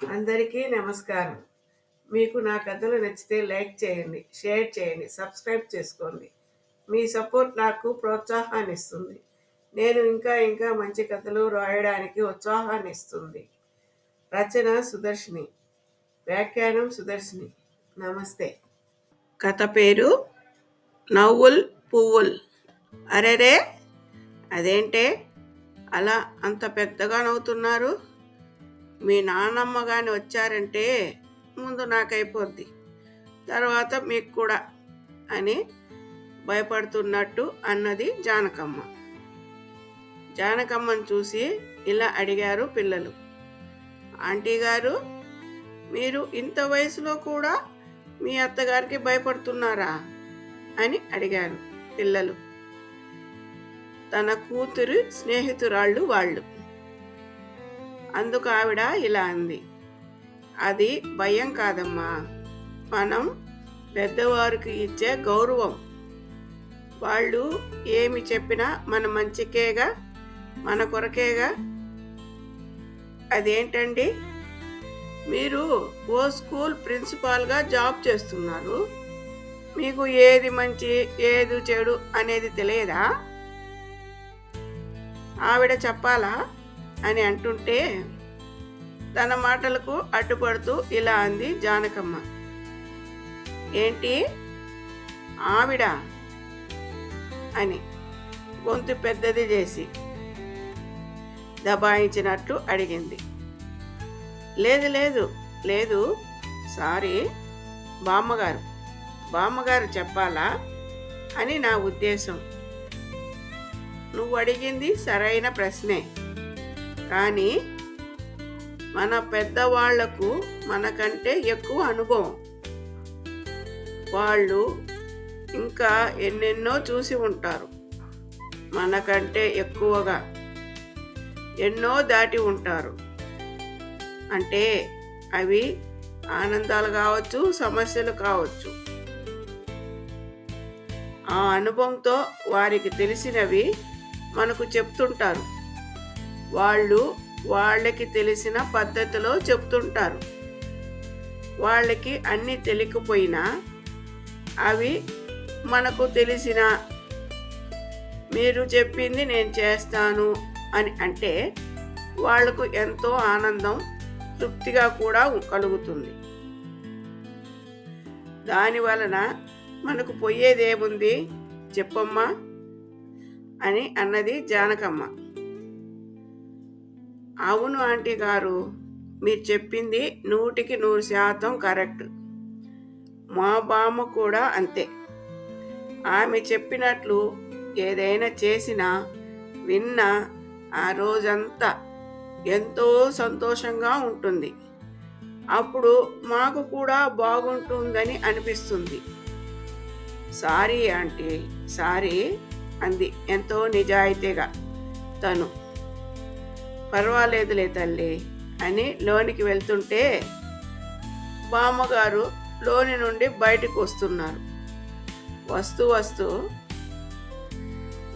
అందరికీ నమస్కారం. మీకు నా కథలు నచ్చితే లైక్ చేయండి షేర్ చేయండి సబ్స్క్రైబ్ చేసుకోండి. మీ సపోర్ట్ నాకు ప్రోత్సాహాన్ని ఇస్తుంది నేను ఇంకా ఇంకా మంచి కథలు రాయడానికి ఉత్సాహాన్ని ఇస్తుంది రచన సుదర్శిని. వ్యాఖ్యానం సుదర్శిని. నమస్తే. కథ పేరు నవ్వుల్ పువ్వుల్. అరెరే! అదేంటే? అలా అంత పెద్దగా నవ్వుతున్నారు? మీ నాన్నమ్మ కానీ వచ్చారంటే ముందు నాకైపోద్ది. తర్వాత మీకు కూడా అని భయపడుతున్నట్టు అన్నది జానకమ్మ. జానకమ్మను చూసి ఇలా అడిగారు పిల్లలు. ఆంటీ గారు మీరు ఇంత వయసులో కూడా మీ అత్తగారికి భయపడుతున్నారా? అని అడిగారు పిల్లలు. తన కూతురు స్నేహితురాళ్ళు వాళ్ళు. అందుకు ఆవిడ ఇలా అంది. అది భయం కాదమ్మా. మనం పెద్దవారికి ఇచ్చే గౌరవం. వాళ్ళు ఏమి చెప్పినా మన మంచికేగా మన కొరకేగా? అదేంటండి? మీరు ఓ స్కూల్ ప్రిన్సిపాల్గా జాబ్ చేస్తున్నారు. మీకు ఏది మంచి ఏది చెడు అనేది తెలియదా? ఆవిడ చెప్పాలా? అని అంటుంటే తన మాటలకు అడ్డుపడుతూ ఇలా అంది జానకమ్మ. ఏంటి? ఆవిడ? అని గొంతు పెద్దది చేసి దబాయించినట్లు అడిగింది. లేదు లేదు లేదు సారీ బామ్మగారు బామ్మగారు చెప్పాలా? అని నా ఉద్దేశం. నువ్వు అడిగింది సరైన ప్రశ్నే. కానీ మన పెద్దవాళ్ళకు మనకంటే ఎక్కువ అనుభవం. వాళ్ళు ఇంకా ఎన్నెన్నో చూసి ఉంటారు. మనకంటే ఎక్కువగా ఎన్నో దాటి ఉంటారు. అంటే అవి ఆనందాలు కావచ్చు సమస్యలు కావచ్చు. ఆ అనుభవంతో వారికి తెలిసినవి మనకు చెప్తుంటారు. వాళ్ళు వాళ్ళకి తెలిసిన పద్ధతిలో చెప్తుంటారు. వాళ్ళకి అన్నీ తెలియకపోయినా అవి మనకు తెలిసిన మీరు చెప్పింది నేను చేస్తాను అని అంటే వాళ్ళకు ఎంతో ఆనందం తృప్తిగా కూడా కలుగుతుంది. దాని వలన మనకు పోయేదేముంది? చెప్పమ్మా అని అన్నది జానకమ్మ. అవును ఆంటీ గారు మీరు చెప్పింది నూటికి నూరు శాతం కరెక్ట్. మా బామ్మ కూడా అంతే. ఆమె చెప్పినట్లు ఏదైనా చేసినా విన్నా ఆ రోజంతా ఎంతో సంతోషంగా ఉంటుంది. అప్పుడు మాకు కూడా బాగుంటుందని అనిపిస్తుంది. సారీ ఆంటీ సారీ అంది ఎంతో నిజాయితీగా తను. పర్వాలేదులే తల్లి అని లోనికి వెళ్తుంటే బామ్మగారు లోని నుండి బయటకు వస్తున్నారు. వస్తూ వస్తూ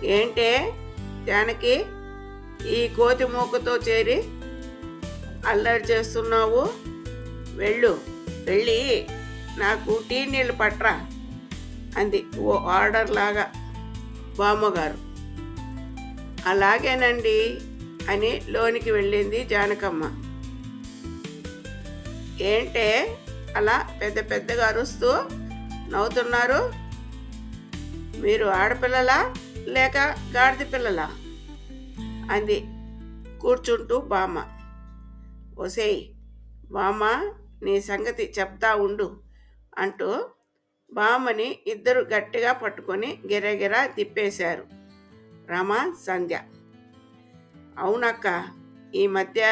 ఏంటే జానకి ఈ కోతి మూకతో చేరి అల్లరి చేస్తున్నావు? వెళ్ళు వెళ్ళి నాకు టీ నీళ్ళు పట్రా అంది ఓ ఆర్డర్ లాగా బామ్మగారు. అలాగేనండి అని లోనికి వెళ్ళింది జానకమ్మ. ఏంటే అలా పెద్ద పెద్దగా అరుస్తూ నవ్వుతున్నారు? మీరు ఆడపిల్లలా లేక గాడిద పిల్లలా? అంది కూర్చుంటూ బామ్మ. ఒసేయ్ బామ్మ నీ సంగతి చెప్తా ఉండు అంటూ బామ్మని ఇద్దరు గట్టిగా పట్టుకొని గిరగిరా తిప్పేశారు. రమ సంధ్య. అవునక్క ఈ మధ్య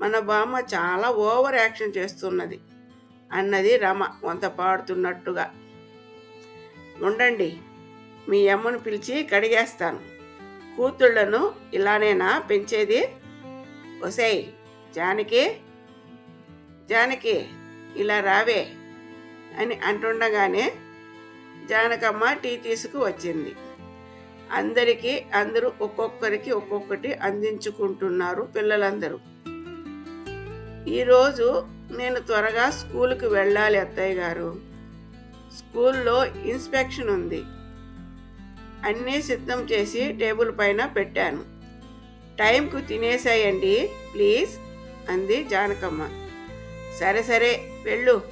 మన బామ్మ చాలా ఓవర్ యాక్షన్ చేస్తున్నది. అన్నది రమ వంత పాడుతున్నట్టుగా. ఉండండి మీ అమ్మను పిలిచి కడిగేస్తాను. కూతుళ్ళను ఇలానేనా పెంచేది? ఒసేయ్ జానకి జానకి ఇలా రావే అని అంటుండగానే జానకమ్మ టీ తీసుకు వచ్చింది. అందరికీ అందరూ ఒక్కొక్కరికి ఒక్కొక్కటి అందించుకుంటున్నారు పిల్లలందరూ. ఈరోజు నేను త్వరగా స్కూల్కి వెళ్ళాలి అత్తయ్య గారు. స్కూల్లో ఇన్స్పెక్షన్ ఉంది. అన్నీ సిద్ధం చేసి టేబుల్ పైన పెట్టాను. టైంకు తినేసాయండి ప్లీజ్ అంది జానకమ్మ. సరే సరే వెళ్ళు.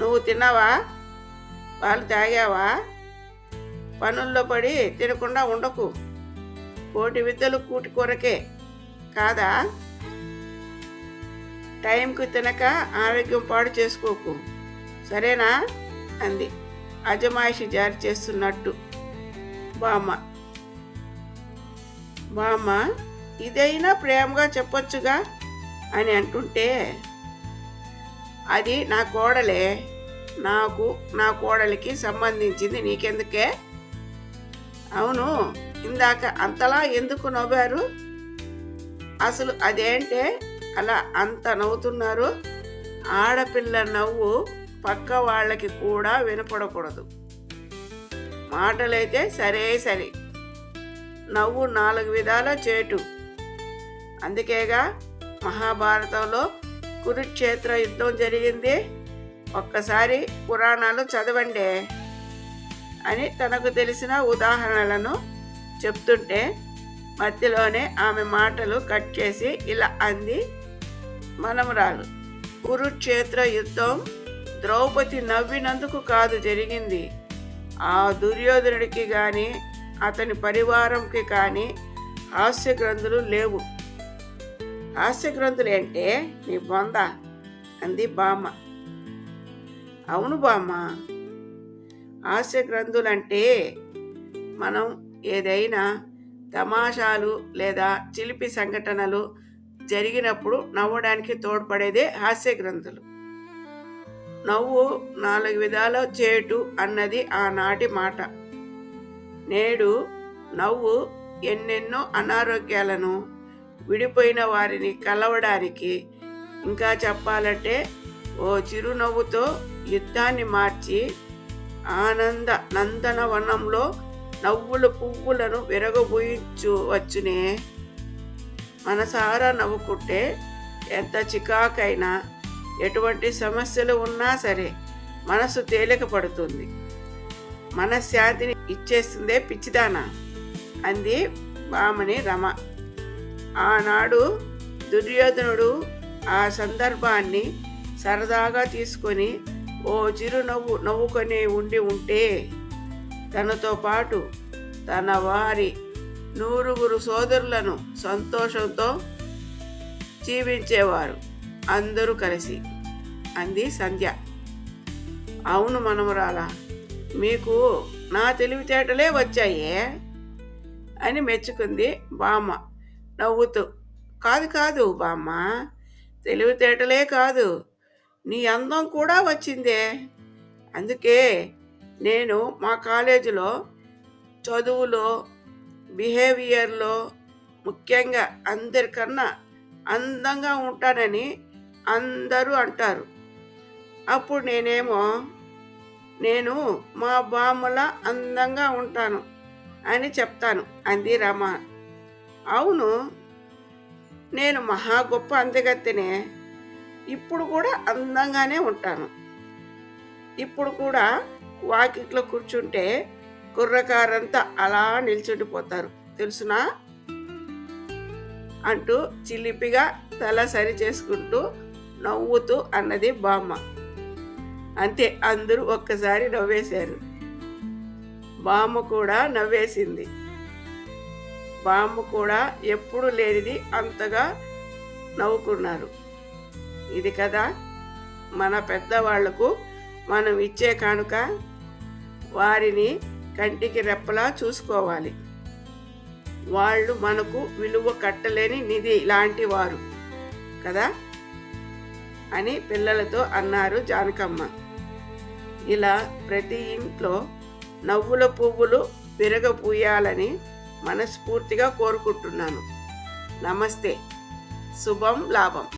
నువ్వు తిన్నావా? వాళ్ళు తాగావా? పనుల్లో పడి తినకుండా ఉండకు. కోటి విద్యలు కూటి కొరకే. కాదా? టైంకు తినక ఆరోగ్యం పాడు చేసుకోకు. సరేనా? అంది. అజమాయిషి జారీ చేస్తున్నట్టు. బామ్మ. బామ్మ ఇదైనా ప్రేమగా చెప్పొచ్చుగా? అని అంటుంటే అది నా కోడలే. నాకు నా కోడలికి సంబంధించింది నీకెందుకే? అవును. ఇందాక అంతలా ఎందుకు నవ్వారు? అసలు అదేంటే అలా అంత నవ్వుతున్నారు? ఆడపిల్ల నవ్వు పక్క వాళ్ళకి కూడా వినపడకూడదు. మాటలైతే సరే సరే. నవ్వు నాలుగు విధాల చేటు. అందుకేగా మహాభారతంలో కురుక్షేత్ర యుద్ధం జరిగింది. ఒక్కసారి పురాణాలు చదవండి. అని తనకు తెలిసిన ఉదాహరణలను చెప్తుంటే మధ్యలోనే ఆమె మాటలు కట్ చేసి ఇలా అంది. మనమరాలు కురుక్షేత్ర యుద్ధం ద్రౌపది నవ్వినందుకు కాదు జరిగింది. ఆ దుర్యోధనుడికి కానీ అతని పరివారంకి కానీ హాస్య గ్రంథులు లేవు. హాస్య గ్రంథులు ఏంటే నీ బొంద? అంది బామ్మ. అవును బామ్మ. హాస్య గ్రంథులంటే మనం ఏదైనా తమాషాలు లేదా చిలిపి సంఘటనలు జరిగినప్పుడు నవ్వడానికి తోడ్పడేదే హాస్య గ్రంథులు నవ్వు నాలుగు విధాల చేటు అన్నది ఆనాటి మాట. నేడు నవ్వు ఎన్నెన్నో అనారోగ్యాలను విడిపోయిన వారిని కలవడానికి ఇంకా చెప్పాలంటే ఓ చిరునవ్వుతో యుద్ధాన్ని మార్చి ఆనంద నందనవనంలో నవ్వుల పువ్వులను విరగబోయించవచ్చునే మనసారా నవ్వుకుంటే ఎంత చికాకైనా ఎటువంటి సమస్యలు ఉన్నా సరే మనసు తేలిక పడుతుంది మనశ్శాంతిని ఇచ్చేస్తుందే పిచ్చిదానా? అంది బామని రమ. ఆనాడు దుర్యోధనుడు ఆ సందర్భాన్ని సరదాగా తీసుకొని ఓ చిరునవ్వు నవ్వుకొని ఉండి ఉంటే తనతో పాటు తన వారి నూరుగురు సోదరులను సంతోషంతో జీవించేవారు అందరూ కలిసి అంది సంధ్య. అవును మనమరాలా మీకు నా తెలివితేటలే వచ్చాయే? అని మెచ్చుకుంది బామ్మ. నవ్వుతూ కాదు కాదు బామ్మ తెలివితేటలే కాదు. నీ అందం కూడా వచ్చిందే. అందుకే నేను మా కాలేజీలో చదువులో బిహేవియర్లో ముఖ్యంగా అందరికన్నా అందంగా ఉంటానని అందరూ అంటారు. అప్పుడు నేనేమో నేను మా బామ్మల అందంగా ఉంటాను అని చెప్తాను అంది రమ. అవును నేను మహా గొప్ప అందగత్తెనే. ఇప్పుడు కూడా అందంగానే ఉంటాను. ఇప్పుడు కూడా వాకిట్లో కూర్చుంటే కుర్రకారంతా అలా నిల్చుండిపోతారు తెలుసునా? అంటూ చిలిపిగా తల సరి చేసుకుంటూ నవ్వుతూ అన్నది బామ్మ. అంతే అందరూ ఒక్కసారి నవ్వేశారు. బామ్మ కూడా నవ్వేసింది. బామ్మ కూడా ఎప్పుడు లేనిది అంతగా నవ్వుకున్నారు. ఇది కదా మన పెద్దవాళ్ళకు మనం ఇచ్చే కానుక. వారిని కంటికి రెప్పలా చూసుకోవాలి. వాళ్ళు మనకు విలువ కట్టలేని నిధి లాంటి వారు కదా అని పిల్లలతో అన్నారు జానకమ్మ. ఇలా ప్రతి ఇంట్లో నవ్వుల పువ్వులు విరగపూయాలని మనస్ఫూర్తిగా కోరుకుంటున్నాను. నమస్తే. శుభం లాభం.